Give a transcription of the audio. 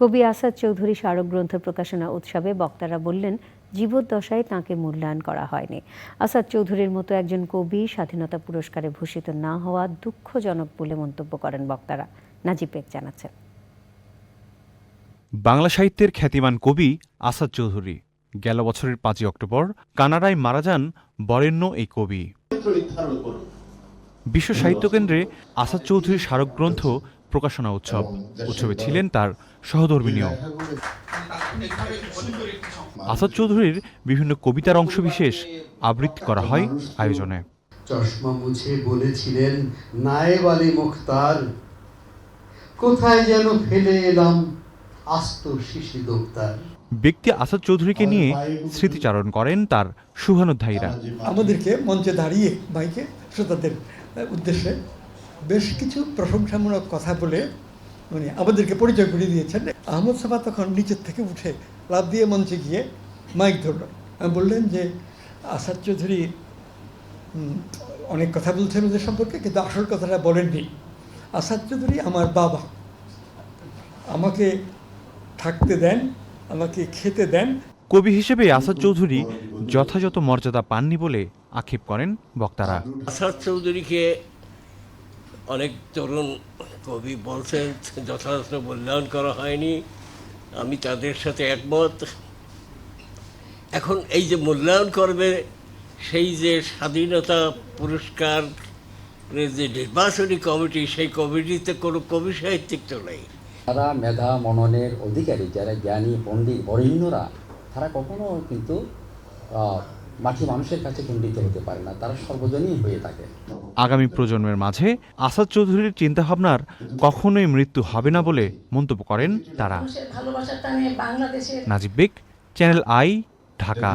কবি আসাদ চৌধুরী স্মারক গ্রন্থ প্রকাশনা উৎসবে বক্তারা বললেন জীবদ্দশায় তাঁকে মূল্যায়ন করা হয়নি। আসাদ চৌধুরীর মতো একজন কবি স্বাধীনতা পুরস্কারে ভূষিত না হওয়া দুঃখজনক বলে মন্তব্য করেন বক্তারা। নাজিব বেগ জানাচ্ছেন। বাংলা সাহিত্যের খ্যাতিমান কবি আসাদ চৌধুরী গেল বছরের পাঁচই অক্টোবর কানাডায় মারা যান বরেণ্য এই কবি। বিশ্ব সাহিত্য কেন্দ্রে আসাদ চৌধুরীর স্মারক গ্রন্থ প্রকাশনা উৎসব উৎসবে ছিলেন তার সহধর্মিনীয় আসাদ চৌধুরীর বিভিন্ন কবিতার অংশবিশেষ আবৃত্তি করা হয় আয়োজনে। চশমা মুছে বলেছিলেন নায়েব আলী মুখতার কোথায় যেন ফেলে এলাম আস্ত শিশি দোক্তার। ব্যক্তি আসাদ চৌধুরীকে নিয়ে স্মৃতিচারণ করেন তার শুভানুধ্যায়ীরা। আমাদেরকে মঞ্চে দাঁড়িয়ে মাইকে শ্রোতাদের উদ্দেশ্যে বেশ কিছু প্রশংসামূলক কথা বলে মানে আমাদেরকে পরিচয় করিয়ে দিয়েছেন। আহমদ সাফা তখন নিচের থেকে উঠে লাভ দিয়ে মঞ্চে গিয়ে মাইক ধরল। বললেন যে আসাদ চৌধুরী অনেক কথা বলছেন ওদের সম্পর্কে কিন্তু আসল কথাটা বলেননি। আসাদ চৌধুরী আমার বাবা। আমাকে থাকতে দেন আমাকে খেতে দেন। কবি হিসেবে আসাদ চৌধুরী যথাযথ মর্যাদা পাননি বলে আক্ষেপ করেন বক্তারা। আসাদ চৌধুরীকে অনেক তরুণ কবি বলছেন, যথাযথ মূল্যায়ন করা হয়নি। আমি তাদের সাথে একমত। এখন এই যে মূল্যায়ন করবে, সেই যে স্বাধীনতা পুরস্কার যে নির্বাচনী কমিটি, সেই কমিটিতে কোনো কবি সাহিত্যিক তো নেই। যারা মেধা, মননের অধিকারী, যারা জ্ঞানী, পণ্ডিত, বরেণ্যরা, তারা কখনো কিন্তু মাটি মানুষের কাছে খণ্ডিত হতে পারে না তারা সর্বজনীন হয়ে থাকে। আগামী প্রজন্মের মাঝে আসাদ চৌধুরীর চিন্তাভাবনার কখনোই মৃত্যু হবে না বলে মন্তব্য করেন তারা। Najib Beg Channel I Dhaka.